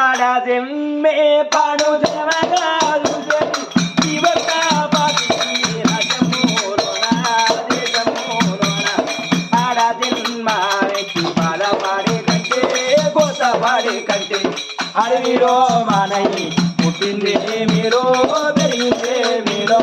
ఆడదెమ్మే పాడు జమగాలు కంటే అడవిలో మానయి పుట్టింది మీరు పెరిగిందే మీరు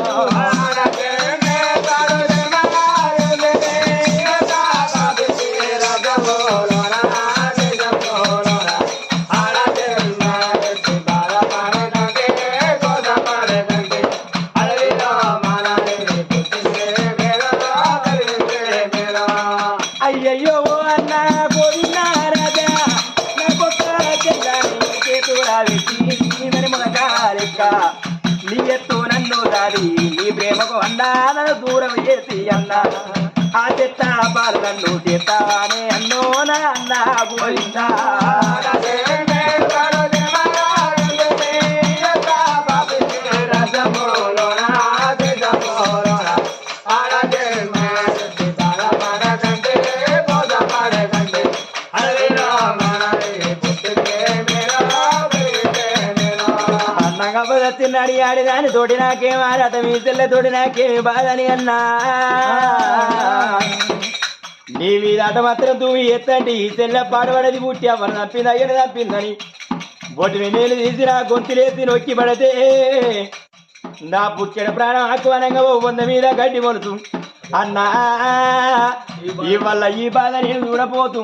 అయ్యయ్యో అన్న గోవిందారాజా నా కొత్త చెల్లని నీ ఎత్తు నన్ను దాడి నీ ప్రేమకు అన్నా నన్ను దూరం చేసి అన్నా. ఆ చెత్త బాలు నన్ను చేస్తానే అన్నో నా అన్న పోయిందా అన్నగా తిన్నాడు ఆడి దాని తోటి నాకేం ఆరాట మీ తెల్ల తోటి నాకేమి బాధని అన్నా. నీ మీద అట మాత్రం తూమి ఎత్తండి ఈ తెల్ల పాడబడది పుట్టి అవన్న తప్పింది అయ్యడు తప్పిందని బొట్టిని నేను తీసి నా గొంతులేసి నొక్కి పడితే నా పుట్టిన ప్రాణం ఆకువనంగా ఓ వంద మీద గడ్డి మొలుతు అన్నా ఇవల్ల ఈ బాధ నేను చూడపోతూ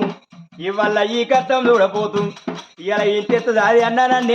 ఇవల్ల ఈ కష్టం చూడపోతూ ఇలా ఇంతెత్తు దాది అన్నా నన్ను